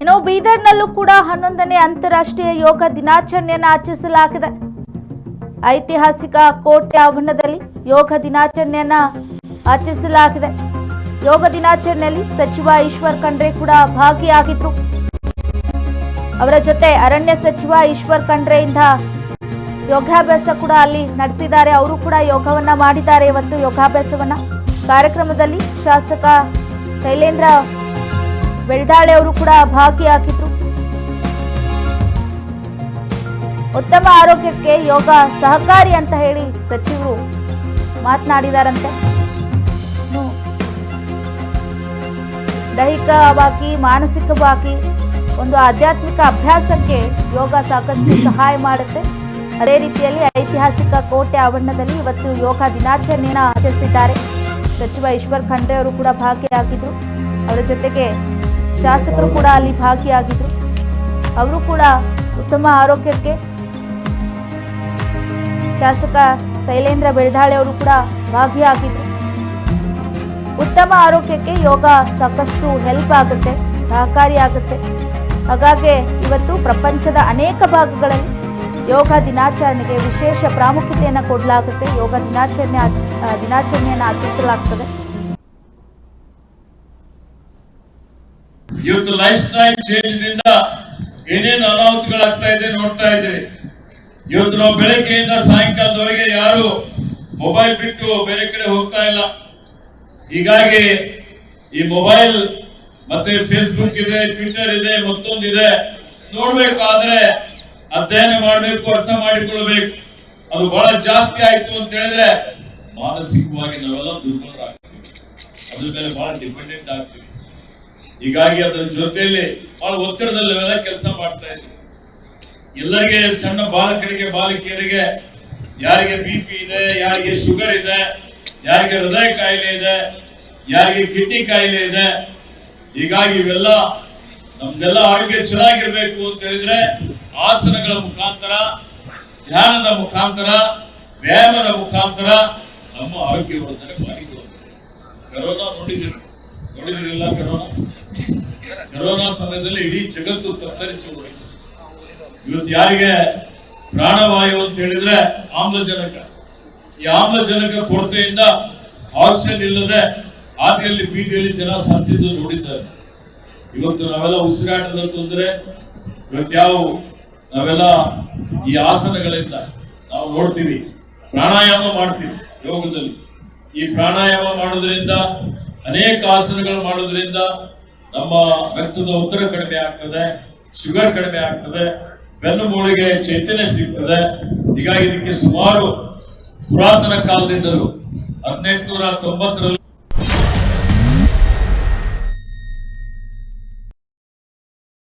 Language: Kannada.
ಇನ್ನು ಬೀದರ್ನಲ್ಲೂ ಕೂಡ ಹನ್ನೊಂದನೇ ಅಂತಾರಾಷ್ಟ್ರೀಯ ಯೋಗ ದಿನಾಚರಣೆಯನ್ನು ಆಚರಿಸಲಾಗಿದೆ. ಐತಿಹಾಸಿಕ ಕೋಟೆ ಆವರಣದಲ್ಲಿ ಯೋಗ ದಿನಾಚರಣೆಯನ್ನ ಆಚರಿಸಲಾಗಿದೆ. ಯೋಗ ದಿನಾಚರಣೆಯಲ್ಲಿ ಸಚಿವ ಈಶ್ವರ್ ಖಂಡ್ರೆ ಕೂಡ ಭಾಗಿಯಾಗಿದ್ರು. ಅವರ ಜೊತೆ ಅರಣ್ಯ ಸಚಿವ ಈಶ್ವರ್ ಖಂಡ್ರೆಯಿಂದ ಯೋಗಾಭ್ಯಾಸ ಕೂಡ ಅಲ್ಲಿ ನಡೆಸಿದ್ದಾರೆ. ಅವರು ಕೂಡ ಯೋಗವನ್ನ ಮಾಡಿದ್ದಾರೆ. ಇವತ್ತು ಯೋಗಾಭ್ಯಾಸವನ್ನ. ಕಾರ್ಯಕ್ರಮದಲ್ಲಿ ಶಾಸಕ ಶೈಲೇಂದ್ರ ಬೆಳ್ದಾಳೆ ಅವರು ಕೂಡ ಭಾಗಿಯಾಗಿದ್ರು ಉತ್ತಮ ಆರೋಗ್ಯಕ್ಕೆ ಯೋಗ ಸಹಕಾರಿ ಅಂತ ಹೇಳಿ ಸಚಿವರು ಮಾತನಾಡಿದಾರಂತೆ. ದೈಹಿಕವಾಗಿ, ಮಾನಸಿಕವಾಗಿ ಒಂದು ಆಧ್ಯಾತ್ಮಿಕ ಅಭ್ಯಾಸಕ್ಕೆ ಯೋಗ ಸಾಕಷ್ಟು ಸಹಾಯ ಮಾಡುತ್ತೆ. ಅದೇ ರೀತಿಯಲ್ಲಿ ಐತಿಹಾಸಿಕ ಕೋಟೆ ಆವರಣದಲ್ಲಿ ಇವತ್ತು ಯೋಗ ದಿನಾಚರಣೆಯನ್ನು ಆಚರಿಸಿದ್ದಾರೆ. ಸಚಿವ ಈಶ್ವರ್ ಖಂಡ್ರೆ ಅವರು ಕೂಡ ಭಾಗಿಯಾಗಿದ್ದರು ಅವರ ಜೊತೆಗೆ ಶಾಸಕರು ಕೂಡ ಅಲ್ಲಿ ಭಾಗಿಯಾಗಿದ್ರು. ಅವರು ಕೂಡ ಉತ್ತಮ ಆರೋಗ್ಯಕ್ಕೆ ಶಾಸಕ ಶೈಲೇಂದ್ರ ಬೆಳ್ದಾಳೆ ಅವರು ಕೂಡ ಭಾಗಿಯಾಗಿದ್ರು. ಉತ್ತಮ ಆರೋಗ್ಯಕ್ಕೆ ಯೋಗ ಸಾಕಷ್ಟು ಹೆಲ್ಪ್ ಆಗುತ್ತೆ, ಸಹಕಾರಿ ಆಗುತ್ತೆ. ಹಾಗಾಗಿ ಇವತ್ತು ಪ್ರಪಂಚದ ಅನೇಕ ಭಾಗಗಳಲ್ಲಿ ಯೋಗ ದಿನಾಚರಣೆಗೆ ವಿಶೇಷ ಪ್ರಾಮುಖ್ಯತೆಯನ್ನು ಕೊಡಲಾಗುತ್ತೆ. ಯೋಗ ದಿನಾಚರಣೆ ದಿನಾಚರಣೆಯನ್ನು ಆಚರಿಸಲಾಗ್ತದೆ. ಇವತ್ತು ಲೈಫ್ ಸ್ಟೈಲ್ ಚೇಂಜ್ನಿಂದ ಏನೇನು ಅನಾಹುತಗಳಾಗ್ತಾ ಇದೆ ನೋಡ್ತಾ ಇದ್ದೀವಿ ಇವತ್ತು ನಾವು ಬೆಳಗ್ಗೆಯಿಂದ ಸಾಯಂಕಾಲದವರೆಗೆ ಯಾರು ಮೊಬೈಲ್ ಬಿಟ್ಟು ಬೇರೆ ಕಡೆ ಹೋಗ್ತಾ ಇಲ್ಲ. ಹೀಗಾಗಿ ಈ ಮೊಬೈಲ್ ಮತ್ತೆ ಫೇಸ್ಬುಕ್ ಇದೆ ಟ್ವಿಟರ್ ಇದೆ, ಮತ್ತೊಂದಿದೆ ನೋಡ್ಬೇಕು, ಆದ್ರೆ ಅಧ್ಯಯನ ಮಾಡಬೇಕು, ಅರ್ಥ ಮಾಡಿಕೊಳ್ಬೇಕು ಅದು ಬಹಳ ಜಾಸ್ತಿ ಆಯ್ತು ಅಂತ ಹೇಳಿದ್ರೆ ಮಾನಸಿಕವಾಗಿ ನಾವೆಲ್ಲ ದುರ್ಬಲರಾಗ್ತೀವಿ. ಅದ್ರ ಮೇಲೆ ಬಹಳ ಡಿಪೆಂಡೆಂಟ್ ಆಗ್ತೀವಿ. ಹೀಗಾಗಿ ಅದರ ಜೊತೆಯಲ್ಲಿ ಬಹಳ ಒತ್ತಡದಲ್ಲಿ ಅವೆಲ್ಲ ಕೆಲಸ ಮಾಡ್ತಾ ಇದ್ದೀವಿ ಎಲ್ಲರಿಗೆ ಸಣ್ಣ ಬಾಲಕರಿಗೆ, ಬಾಲಕಿಯರಿಗೆ, ಯಾರಿಗೆ ಬಿ ಪಿ ಇದೆ, ಯಾರಿಗೆ ಶುಗರ್ ಇದೆ, ಯಾರಿಗೆ ಹೃದಯ ಕಾಯಿಲೆ ಇದೆ, ಯಾರಿಗೆ ಕಿಡ್ನಿ ಕಾಯಿಲೆ ಇದೆ, ಹೀಗಾಗಿ ಇವೆಲ್ಲ ನಮ್ದೆಲ್ಲ ಆರೋಗ್ಯ ಚೆನ್ನಾಗಿರ್ಬೇಕು ಅಂತ ಹೇಳಿದ್ರೆ ಆಸನಗಳ ಮುಖಾಂತರ, ಧ್ಯಾನದ ಮುಖಾಂತರ, ವ್ಯಾಯಾಮದ ಮುಖಾಂತರ ನಮ್ಮ ಆರೋಗ್ಯವರ್ಧನೆ ಮಾಡಿಕೊಳ್ಳಬೇಕು ಕರೋನಾ ನೋಡಿದಿರ ನೋಡಿದಿರಿಲ್ಲ ಕರೋನಾ? ಕರೋನಾ ಸಮಯದಲ್ಲಿ ಇಡೀ ಜಗತ್ತು ತತ್ತರಿಸಿ ಇವತ್ತು ಯಾರಿಗೆ ಪ್ರಾಣವಾಯು ಅಂತ ಹೇಳಿದ್ರೆ ಆಮ್ಲಜನಕ. ಈ ಆಮ್ಲಜನಕ ಕೊರತೆಯಿಂದ ಆಕ್ಸಿಜನ್ ಇಲ್ಲದೆ ಆದಿಯಲ್ಲಿ ಬೀದಿಯಲ್ಲಿ ಜನ ಸತ್ತಿದ್ದು ನೋಡಿದ್ದಾರೆ. ಇವತ್ತು ನಾವೆಲ್ಲ ಉಸಿರಾಟದ ತೊಂದರೆ, ಇವತ್ತು ಯಾವ ನಾವೆಲ್ಲ ಈ ಆಸನಗಳಿಂದ ನಾವು ನೋಡ್ತೀವಿ. ಪ್ರಾಣಾಯಾಮ ಮಾಡ್ತೀವಿ ಯೋಗದಲ್ಲಿ. ಈ ಪ್ರಾಣಾಯಾಮ ಮಾಡೋದ್ರಿಂದ, ಅನೇಕ ಆಸನಗಳು ಮಾಡೋದ್ರಿಂದ ನಮ್ಮ ರಕ್ತದ ಒತ್ತಡ ಕಡಿಮೆ ಆಗ್ತದೆ ಶುಗರ್ ಕಡಿಮೆ ಆಗ್ತದೆ, ಬೆನ್ನು ಮೂಳಿಗೆ ಚೈತನ್ಯ ಸಿಗ್ತದೆ. ಹೀಗಾಗಿ ಇದಕ್ಕೆ ಸುಮಾರು ಪುರಾತನ ಕಾಲದಿಂದಲೂ ಹದಿನೆಂಟುನೂರ ತೊಂಬತ್ತರಲ್ಲಿ